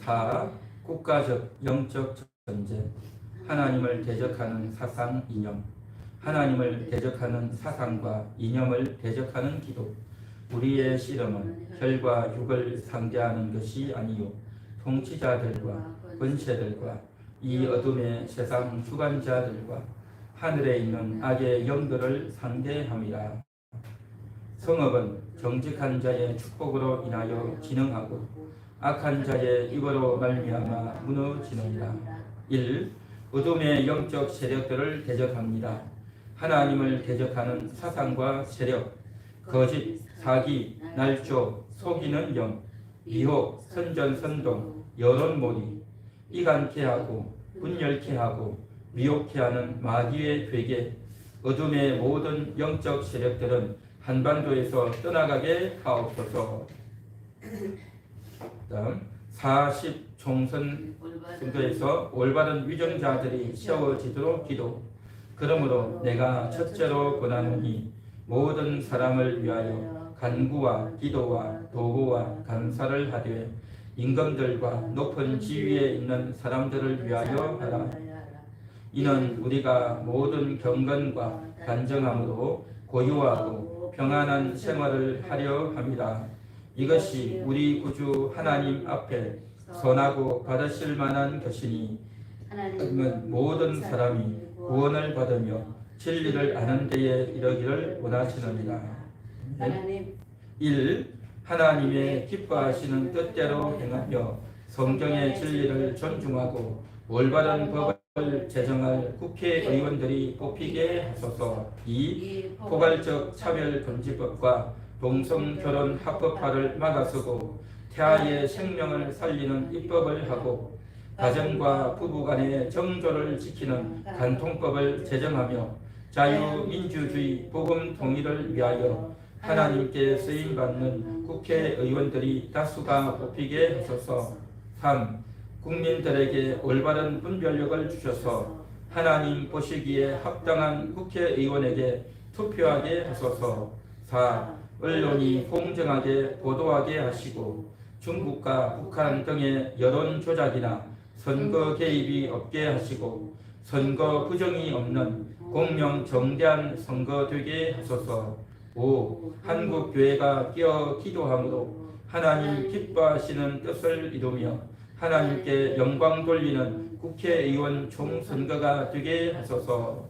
4. 국가적 영적 전쟁 하나님을 대적하는 사상 이념 하나님을 대적하는 사상과 이념을 대적하는 기도 우리의 씨름은 혈과 육을 상대하는 것이 아니요 통치자들과 권세들과 이 어둠의 세상 주관자들과 하늘에 있는 악의 영들을 상대함이라 성읍은 정직한 자의 축복으로 인하여 진흥하고 악한 자의 입으로 말미암아 무너지느니라 1. 어둠의 영적 세력들을 대적합니다. 하나님을 대적하는 사상과 세력, 거짓, 사기, 날조, 속이는 영, 미혹, 선전선동, 여론몰이, 이간케 하고 분열케 하고 미혹케 하는 마귀의 괴계, 어둠의 모든 영적 세력들은 한반도에서 떠나가게 하옵소서. 다음 40 총선 선거에서 올바른 위정자들이 세워지도록 기도. 그러므로 내가 첫째로 권하노니 모든 사람을 위하여 간구와 기도와 도구와 감사를 하되 임금들과 높은 지위에 있는 사람들을 위하여 하라. 이는 우리가 모든 경건과 단정함으로 고요하고 평안한 생활을 하려 함이라. 이것이 우리 구주 하나님 앞에 선하고 받으실 만한 것이니 하나님은 모든 사람이 구원을 받으며 진리를 아는 데에 이르기를 원하시느니라. 하나님 1. 하나님의 기뻐하시는 뜻대로 행하며 성경의 진리를 존중하고 올바른 법을 제정할 국회의원들이 뽑히게 하소서. 2. 이 포괄적 차별 금지법과 동성 결혼 합법화를 막아서고 태아의 생명을 살리는 입법을 하고 가정과 부부 간의 정조를 지키는 간통법을 제정하며 자유민주주의 복음 통일을 위하여 하나님께 쓰임 받는 국회의원들이 다수가 뽑히게 하소서. 3. 국민들에게 올바른 분별력을 주셔서 하나님 보시기에 합당한 국회의원에게 투표하게 하소서. 4. 언론이 공정하게 보도하게 하시고 중국과 북한 등의 여론 조작이나 선거 개입이 없게 하시고 선거 부정이 없는 공명 정대한 선거 되게 하소서. 5. 한국 교회가 끼어 기도함으로 하나님 기뻐하시는 뜻을 이루며 하나님께 영광 돌리는 국회의원 총선거가 되게 하소서.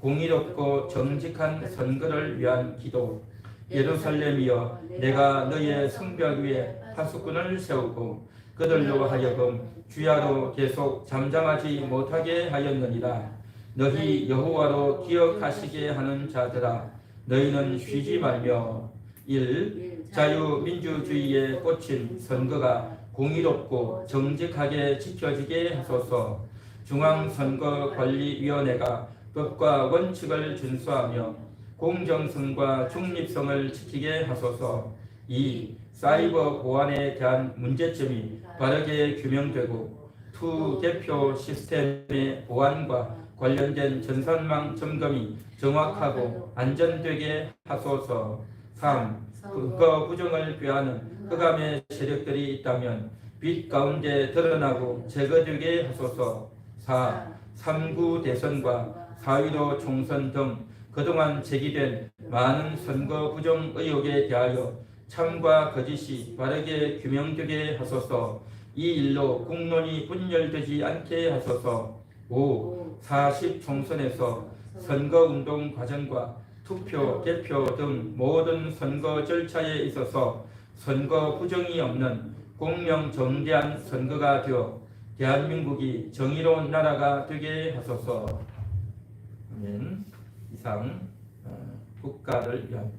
공의롭고 정직한 선거를 위한 기도. 예루살렘이여 내가 너의 성벽 위에 파수꾼을 세우고 그들로 하여금 주야로 계속 잠잠하지 못하게 하였느니라 너희 여호와로 기억하시게 하는 자들아 너희는 쉬지 말며 1. 자유민주주의에 꽂힌 선거가 공의롭고 정직하게 지켜지게 하소서 중앙선거관리위원회가 법과 원칙을 준수하며 공정성과 중립성을 지키게 하소서 2. 사이버 보안에 대한 문제점이 바르게 규명되고 투 대표 시스템의 보안과 관련된 전산망 점검이 정확하고 안전되게 하소서 3. 그거 부정을 꾀하는 흑암의 세력들이 있다면 빛 가운데 드러나고 제거되게 하소서 4. 3구 대선과 4.15 총선 등 그동안 제기된 많은 선거 부정 의혹에 대하여 참과 거짓이 바르게 규명되게 하소서 이 일로 공론이 분열되지 않게 하소서 5. 40 총선에서 선거운동 과정과 투표, 개표 등 모든 선거 절차에 있어서 선거 부정이 없는 공명 정대한 선거가 되어 대한민국이 정의로운 나라가 되게 하소서. 아멘. 이상 어, 국가를 위한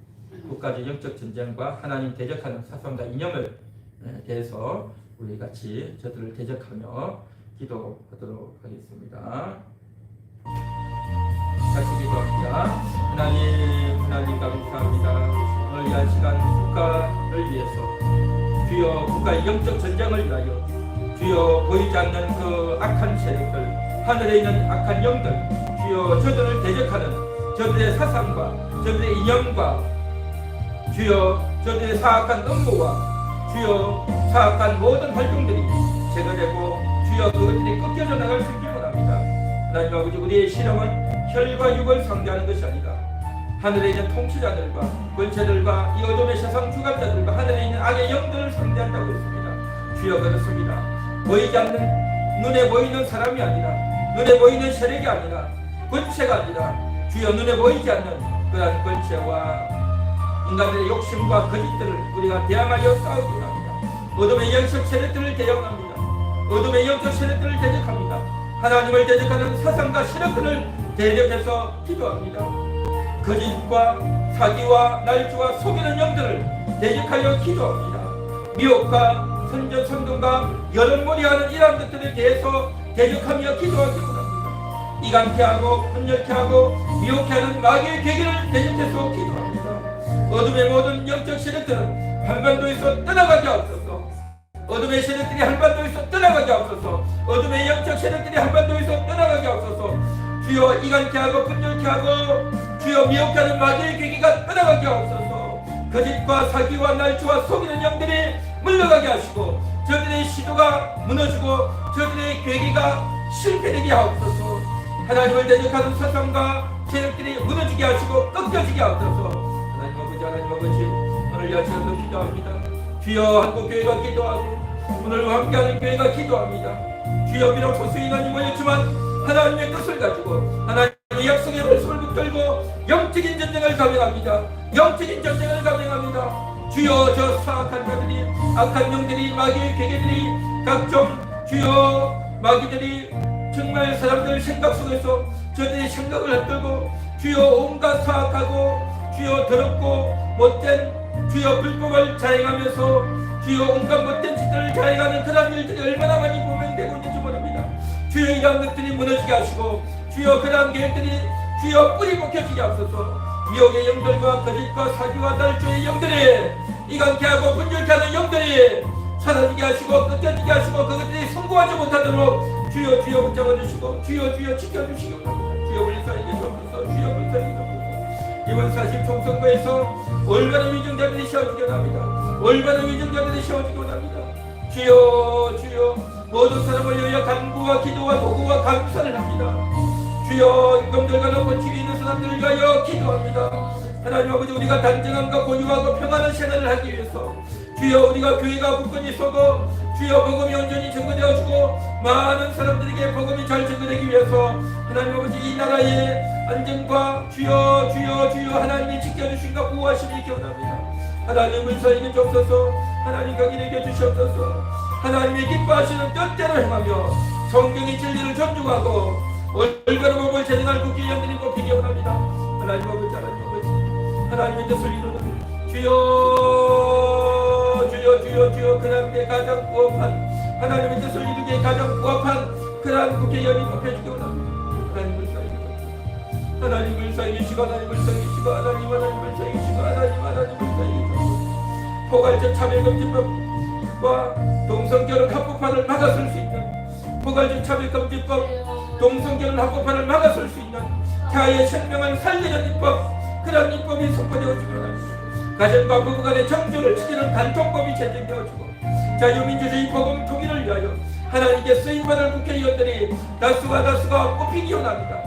국가적 영적 전쟁과 하나님 대적하는 사상과 이념을 에 대해서 우리 같이 저들을 대적하며 기도하도록 하겠습니다. 같이 기도합니다. 하나님, 하나님 감사합니다. 오늘 이 시간 국가를 위해서 주여 국가의 영적 전쟁을 위하여 주여 보이지 않는 그 악한 세력들 하늘에 있는 악한 영들 주여 저들을 대적하는 저들의 사상과 저들의 이념과 주여 저들의 사악한 음모와 주여 사악한 모든 활동들이 제거되고 주여 그것들이 꺾여져 나갈 수 있기를 원합니다. 하나님 아버지 우리의 실험은 혈과 육을 상대하는 것이 아니라 하늘에 있는 통치자들과 권세들과 이 어둠의 세상 주관자들과 하늘에 있는 악의 영들을 상대한다고 했습니다. 주여 그렇습니다. 보이지 않는 눈에 보이는 사람이 아니라 눈에 보이는 세력이 아니라 권세가 아니라 주여 눈에 보이지 않는 그러한 권세와 인간들의 욕심과 거짓들을 우리가 대항하여 싸우기 합니다. 어둠의 영적 세력들을 대항합니다. 어둠의 영적 세력들을 대적합니다. 하나님을 대적하는 사상과 세력들을 대적해서 기도합니다. 거짓과 사기와 날조와 속이는 영들을 대적하여 기도합니다. 미혹과 선전 선동과 여론몰이하는 이러한 것들에 대해서 대적하며 기도하기 원합니다. 이간케 하고 분열케 하고 미혹케 하는 마귀의 계기를 대적해서 기도합니다. 어둠의 모든 영적 세력들은 한반도에서 떠나가게 하옵소서. 어둠의 세력들이 한반도에서 떠나가게 하옵소서. 어둠의 영적 세력들이 한반도에서 떠나가게 하옵소서. 주여 이간케 하고 분열케 하고 주여 미혹케 하는 마귀의 계기가 떠나가게 하옵소서. 거짓과 사기와 날조와 속이는 영들이 물러가게 하시고 저들의 시도가 무너지고 저들의 계기가 실패되게 하옵소서. 하나님을 대적하는 사상과 세력들이 무너지게 하시고 꺾여지게 하옵소서. 하나님 아버지 하나님 아버지 오늘 이 아침에도 기도합니다. 주여 한국교회가 기도하고 오늘 함께하는 교회가 기도합니다. 주여 비록 소수 인원이 모였지만 하나님의 뜻을 가지고 하나님의 약속의 말씀을 붙들고 영적인 전쟁을 감행합니다. 영적인 전쟁을 감행합니다. 주여 저 사악한 자들이 악한 영들이 마귀의 계계들이 각종 주여 마귀들이 정말 사람들 생각 속에서 저들의 생각을 흔들고 주여 온갖 사악하고 주여 더럽고 못된 주여 불법을 자행하면서 주여 온갖 못된 짓들을 자행하는 그런 일들이 얼마나 많이 보명되고 있는지 모릅니다. 주여 이러한 것들이 무너지게 하시고 주여 그러한 계획들이 주여 뿌리 먹혀지게 하소서 미혹의 영들과 거짓과 사기와 날조의 영들이 이간케 하고 분열케 하는 영들이 사라지게 하시고 끝까지게 하시고 그것들이 성공하지 못하도록 주여 주여 붙잡아 주시고 주여 주여 지켜 주시기 바랍니다. 주여 불쌍히 주옵소서 주여 불쌍히 주옵소서. 이번 사실 총선거에서 올바른 위정자들이 세워지게 합니다. 올바른 위정자들이 세워지게 합니다. 주여 주여 모든 사람을 위하여 간구와 기도와 도구와 감사를 합니다. 주여 임금들과 높은 지위 있는 사람들을 위하여 기도합니다. 하나님 아버지 우리가 단정함과 고유하고 평안한 생활을 하기 위해서 주여 우리가 교회가 굳건히 서고 주여 복음이 온전히 증거되어지고 많은 사람들에게 복음이 잘 증거되기 위해서 하나님 아버지 이 나라의 안전과 주여 주여 주여 하나님이 지켜주신가 보호하심이 기원합니다. 하나님 은사에게 주옵소서. 하나님 각인에게 주시옵소서. 하나님의 기뻐하시는 뜻대로 행하며 성경의 진리를 존중하고 올바른 법을 제정할 국회의원들이 뽑히기 원합니다. 하나님 아버지 하나님 아버지. 하나님의 뜻을 이루는 주여 주여 주여 그날에 가장 부합한 하나님의 뜻을 이루기에 가장 부합한 그러한 국회의원이 뽑혀주기 원합니다. 하나님을 사랑해주시고 하나님을 사랑해주시고 하나님을 사랑해주시고 하나님 하나님을 사랑해주시고 하나님 하나님을 사랑해주시고. 포괄적 차별금지법과 동성결혼 합법화를 막아설 수 있는 포괄적 차별금지법 동성결혼 합법화를 막아설 수 있는 자의 생명을 살리는 입법 그런 입법이 선포되어지기 원합니다 가정과 부부간의 정조를 지키는 단통법이 제정되어지고 자유민주주의 복음 통일을 위하여 하나님께 쓰임받을 국회의원들이 다수가 다수가 뽑히기 원합니다.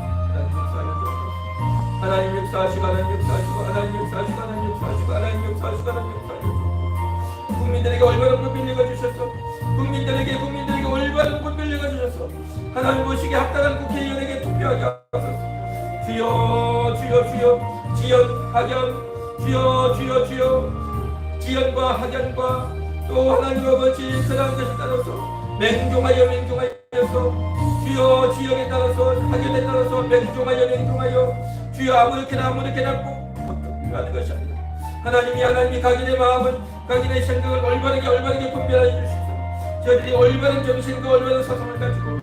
하나님 역사하시고 하나님 역사하시고 하나님 역사하시고 하나님 역사하시고 하나님 역사하시고 하나님 역사하시고 국민들에게 올바른 분별 내어주셔서 국민들에게 국민들에게 올바른 분별 내어주셔서 하나님 보시기에 합당한 국회의원에게 투표하게 하소서. 주여 주여 주여. 지연 학연 주여 주여 주여. 지연과 학연과 또 하나님 아버지 그다음 것에 따라서 맹종하여 맹종하여서 주여 지역에 따라서 학연에 따라서 맹종하여 맹종하여 주여 아무렇게나 아무렇게나 꼭 하는 것이 아니라 하나님이 하나님이 각인의 마음을 각인의 생각을 올바르게 올바르게 분별하여 주시고 저희들이 올바른 정신과 올바른 사상을 가지고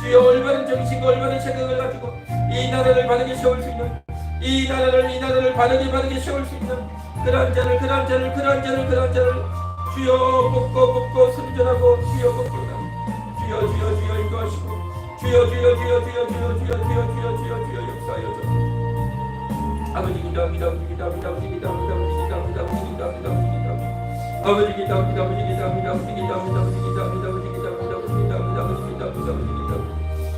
주여 올바른 정신과 올바른 생각을 가지고 이 나라를 바르게 세울 수 있는 이 나라를 이 나라를 바르게 바르게 세울 수 있는 그러한 자를 그러한 자를 그러한 자를 그러한 자를 주여 뽑고 뽑고 선전하고 주여 뽑고 주여 주여 주여 인도하시고 주여 주여 주여 주여 주여 주여 주여 주여 주여 주여 역사하여 주 아버지 기도합니다 아버지 기도합니다 아버지 기도합니다 아버지 기도합니다 아버지 기도합니다 아버지 기도합니다 아버지 기도합니다 아버지 기도합니다 아버지 기도합니다 아버지 기도합니다 아버지 기도합니다 아버지 기도합니다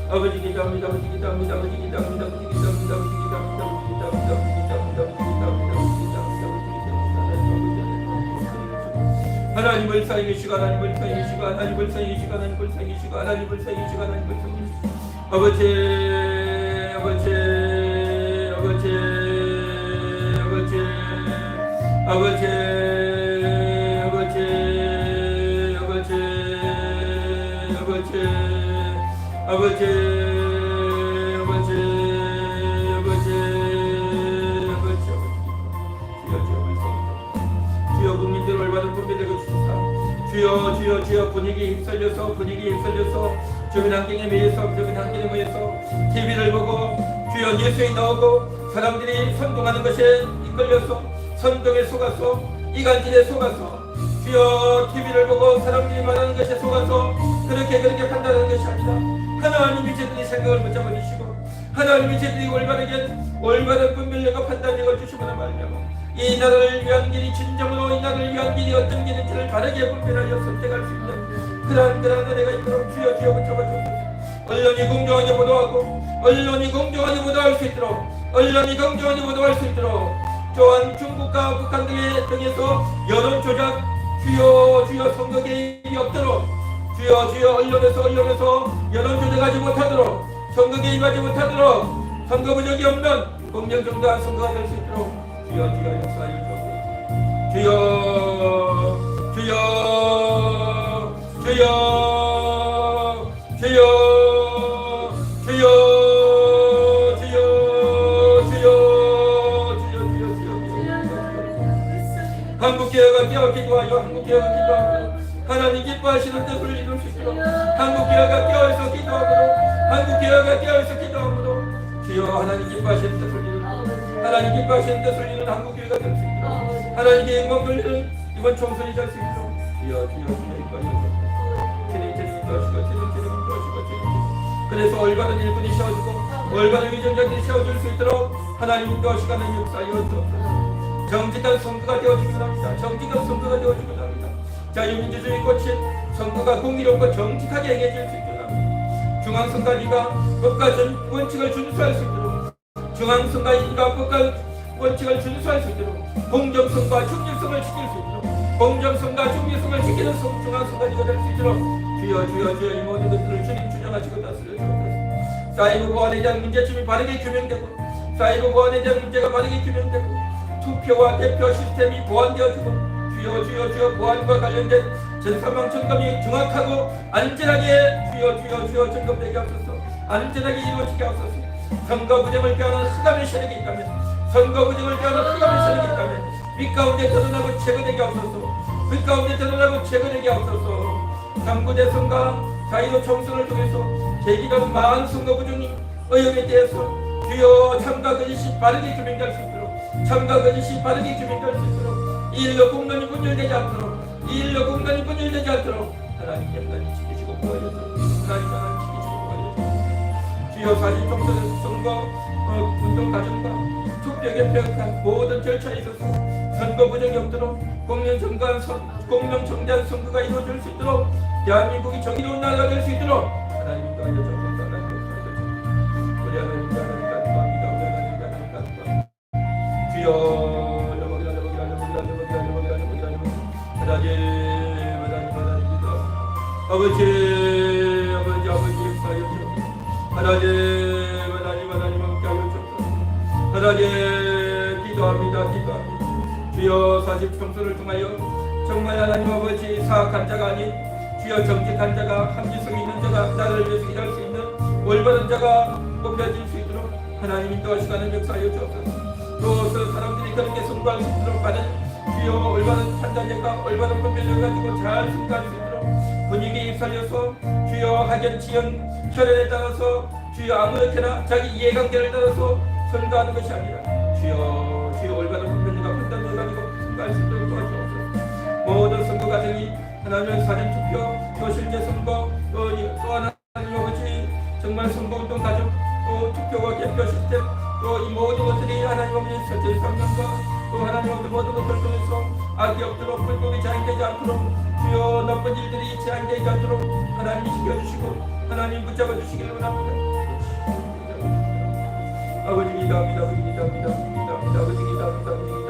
아버지 기도합니다 아버지 기도합니다 아버지 기도합니다 아버지 기도합니다 아버지 기도합니다 하나님을 사랑하시고 하나님을 사랑하시고 하나님을 사랑하시고 하나님을 사랑하시고 하나님을 사랑하시고 하나님을 아버지 아버지 아버지 아버지 아버지 아버지 아버지 아버지 아버지 아버지 주여 주여 주여 분위기 휩쓸려서 분위기 휩쓸려서 주변 환경에 매여서 주변 환경에 매여서 TV를 보고 주여 예수에 나오고 사람들이 선동하는 것에 이끌려서 선동에 속아서 이간질에 속아서 주여 TV를 보고 사람들이 말하는 것에 속아서 그렇게 그렇게 판단하는 것이 아니라 하나님이 제들이 생각을 못 잡아주시고 하나님이 제들이 올바르게 올바른 분별력과 판단력을 주시거나 말며 이 나라를 위한 길이 진정으로 이 나라를 위한 길이 어떤 길인지를 바르게 분별하여 선택할 수 있는 그러한 그러한 은혜가 있도록 주여 주여 붙잡아주옵소서. 언론이 공정하게 보도하고 언론이 공정하게 보도할 수 있도록 언론이 공정하게 보도할 수 있도록 또한 중국과 북한 등에 등에서 여론 조작 주여 주여 선거 개입이 없도록 주여 주여 언론에서 언론에서 여론 조작하지 못하도록 선거 개입하지 못하도록 선거 부족이 없는 공정정당한 선거가 될 수 있도록 주여 주여 역사해 주옵소서. 주여 주여 주여 주여 한국교회가 깨어 기도하여 한국교회가 기도하고 하나님 기뻐하시는 뜻을 이룰 수 있도록 한국교회가 깨어서 기도하고 한국교회가 깨어서 기도하고 주여 하나님 기뻐하시는 뜻을 이루시도록 하나님 기뻐하시는 뜻을 이루는 한국 교회가 될수 있도록. 하나님의 영광 돌리는 이번 총선이 될 수 있도록. 주여 주여 주여 주님 주님 인도하시고 주님 주님 인도하시고 주님 그래서 올바른 일꾼이 세워지고 올바른 위정자들이 세워질 수 있도록 하나님 하나님 역사하여 주옵소서. 정직한 선거가 되어주기를 합니다. 정직한 선거가 되어주기를 합니다. 자유민주주의 꽃이 선거가 공의롭고 정직하게 행해질 수 있도록 합니다. 중앙선관위가 국가 전 원칙을 준수할 수 있도록 중앙선관위가 국가 원칙을 준수할 수 있도록 공정성과 중립성을 지킬 수 있도록 공정성과 중립성을 지키는 성- 중앙선관위가 될수 있도록 주여 주여 주여 이 모든 것들을 주님 주장하시고 다스려 주옵소서. 사이버 보안에 대한 문제점이 바르게 규명되고 사이버 보안에 대한 문제가 바르게 규명되고 투표와 대표 시스템이 보완되어지고 주여 주여 주여 보안과 관련된 전산망 점검이 정확하고 안전하게 주여 주여 주여 점검되게 하소서. 안전하게 이루어지게 하소서 선거 부정을 꾀하는 흑암의 세력이 있다면 선거 부정을 꾀하는 흑암의 세력이 있다면 밑 가운데 드러나고 제거되게 하소서. 밑 가운데 드러나고 제거되게 하소서. 당구대선과 자유로 총선을 통해서 제기된 마한 선거 부정 의혹에 대해서 주여 참가 거짓이 빠르게 규명될 수 있도록 참가 거짓이 빠르게 규명될 수 있도록 이 일로 공론이 분열되지 않도록 이 일로 공론이 분열되지 않도록 하나님 영단히 지키시고 구하여서. 하나님 하나님 지키시고 구하여서. 주여 사실 총선에서 선거 운동 과정과 투표에 비롯한 모든 절차에 있어서 선거 부정이 없도록 공명정관 공명정대한 선거가 이루어질 수 있도록 대한민국이 정의로운 나라가 될 수 있도록 하나님과 여정과 하나님과 우리 하나님과 하나님과 감사합니다 우리 하나님과 하나님과 주여 아버지 아버지 아버지 하나님 하나님 기도합니다 기도합니다 주여 사십 평소를 통하여 정말 하나님 아버지 사악한 자가 아닌 주여 정직한 자가 합리성 있는 자가 나를 위해서 일할 수 있는 올바른 자가 뽑혀질 수 있도록 하나님 인도하시가는 역사하여 주옵소서. 또 사람들이 그렇게 선거할 수 있도록 받은 주여 올바른 판단력과 올바른 분별력을 가지고 잘 승부할 수 있도록 분위기에 휩쓸려서 주여 학연 지연 혈연에 따라서 주여 아무렇게나 자기 이해관계를 따라서 선거하는 것이 아니라 주여 주여 올바른 분별력과 판단력을 가지고 있도록 도와주옵소서. 모든 선거 과정이 하나님의 사전 투표 또 실제 선거 또, 이- 또 하나님 아버지 정말 선거 운동 과정 또 투표와 개표 시스템 또 이 모든 것들이 하나님 아버지 전산명과 또 하나님 아버지 모든 것들을 통해서 악이 없도록 불법이 자행되지 않도록 주여 나쁜 일들이 자행되지 않도록 하나님이 지켜주시고 하나님 붙잡아 주시길 원합니다 아버지 기도합니다 아버지 기도합니다 아버지 기도합니다 아버지 기도합니다